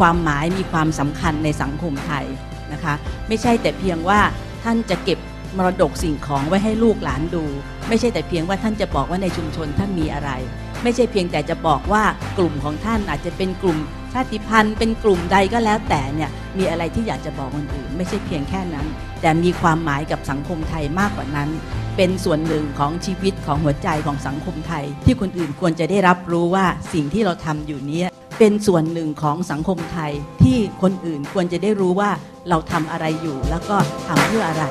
ความหมายมีความสำคัญในสังคมไทยนะคะ ไม่ใช่แต่เพียงว่าท่านจะเก็บมรดกสิ่งของไว้ให้ลูกหลานดู ไม่ใช่แต่เพียงว่าท่านจะบอกว่าในชุมชนท่านมีอะไร ไม่ใช่เพียงแต่จะบอกว่ากลุ่มของท่านอาจจะเป็นกลุ่มชาติพันธุ์ เป็นกลุ่มใดก็แล้วแต่เนี่ยมีอะไรที่อยากจะบอกคนอื่น ไม่ใช่เพียงแค่นั้น แต่มีความหมายกับสังคมไทยมากกว่านั้น เป็นส่วนหนึ่งของชีวิตของหัวใจของสังคมไทย ที่คนอื่นควรจะได้รับรู้ว่าสิ่งที่เราทำอยู่เนี้ย เป็นส่วนหนึ่งของสังคมไทยที่คนอื่นควรจะได้รู้ว่าเราทำอะไรอยู่แล้วก็ทำเพื่ออะไร